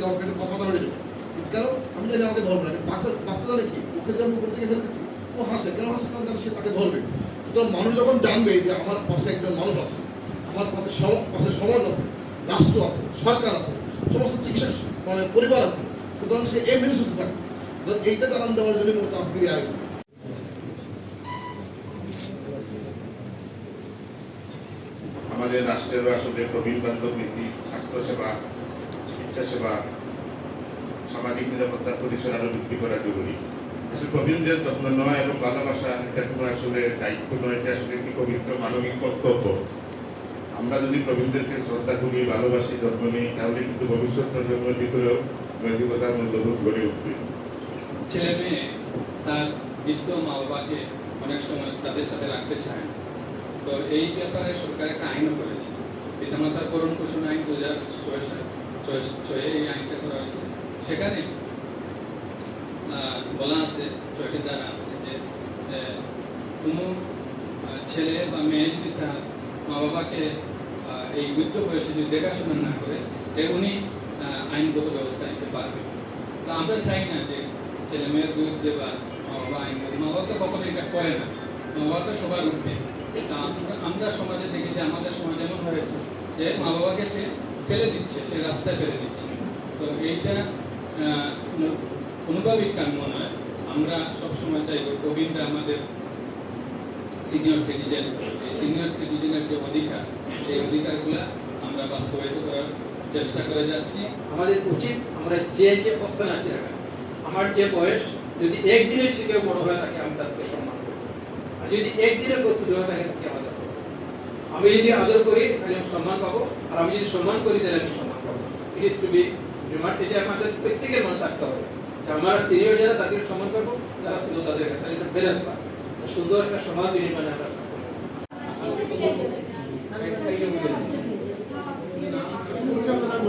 যে আমার পেটে মাথা বেড়ে যাবে আমি জানি আমাকে ধরবে না বাচ্চা বাচ্চারা নাকি ওকে যে আমি উপর থেকে ও হাসে। কেন হাসে? কারণ সে তাকে ধরবে? মানুষ যখন জানবে যে আমার পাশে একজন মানুষ আছে, আমার পাশে পাশে সমাজ আছে, রাষ্ট্র আছে, সরকার আছে, সমস্ত চিকিৎসা মানে পরিবার আছে, সুতরাং সে এমনি সুস্থ থাকে এইটা জানান দেওয়ার জন্য মূলত এই আমাদের রাষ্ট্রের আসলে প্রবীণ বান্ধব নীতি স্বাস্থ্যসেবা চিকিৎসা সেবা, সামাজিক নিরাপত্তার পরিসর আরও বৃদ্ধি করা জরুরি। আসলে প্রবীণদের যত্ন নেওয়া এবং ভালোবাসা, এটা কোনো আসলে দায়িত্ব নয়, এটা আসলে একটি পবিত্র মানবিক কর্তব্য। আমরা যদি প্রবীণদেরকে শ্রদ্ধা করি, ভালোবাসি, যত্ন নিই, তাহলে কিন্তু ভবিষ্যৎ প্রজন্মের ভিতরেও নৈতিকতার মূল্যবোধ গড়ে উঠবে। ছেলে মেয়ে, তার বৃদ্ধ মা বাবাকে অনেক সময় তাদের সাথে রাখতে চায় না। তো এই ব্যাপারে সরকার একটা আইনও করেছে। পিতামাতার করণ পোষণ আইন দু হাজার ছয় সাল ছয় এই করা হয়েছে। সেখানে বলা আছে ছয়টি দ্বারা আছে যে কোনো ছেলে বা মেয়ে যদি তার মা বাবাকে এই বৃদ্ধ বয়সে যদি দেখাশোনা না করে যে উনি আইনগত ব্যবস্থা নিতে পারবে তো আমরা চাই না যে ছেলে মেয়ের বিরুদ্ধে বা মা বাবা আইন। মা বাবা তো কখনো এটা করে না। মা বাবা তো সবার উঠবে। তা আমরা আমরা সমাজে দেখি যে আমাদের সমাজ এমন হয়েছে যে মা বাবাকে সে ফেলে দিচ্ছে, সে রাস্তায় ফেলে দিচ্ছে। তো এইটা কোনোভাবেই কাম্য নয়। আমরা সবসময় চাইব প্রবীণরা আমাদের সিনিয়র সিটিজেন এই সিনিয়র সিটিজেনের যে অধিকার, সেই অধিকারগুলো আমরা বাস্তবায়িত করার চেষ্টা করে যাচ্ছি। আমাদের উচিত আমরা যে যে অবস্থান আছে আমার যে বয়স, যদি একদিনে যদি কেউ বড় হয়ে থাকে, আমি তাদেরকে সম্মান করব আর যদি একদিনে কেউ ছোট হয়ে থাকে, তাকে আমি যদি আদর করি তাহলে আমি সম্মান পাবো। আর আমি যদি সম্মান করি তাহলে আমি সম্মান পাবো। ইট ইস টু বি রিমার্ট এটা আমাদের প্রত্যেকের মনে থাকতে হবে। যে আমরা সিনিয়র যারা তাদের সম্মান করব যারা ছিল তাদের তাহলে এটা ব্যালেন্স পাবে সুন্দর একটা সমাজ নির্মাণে আমরা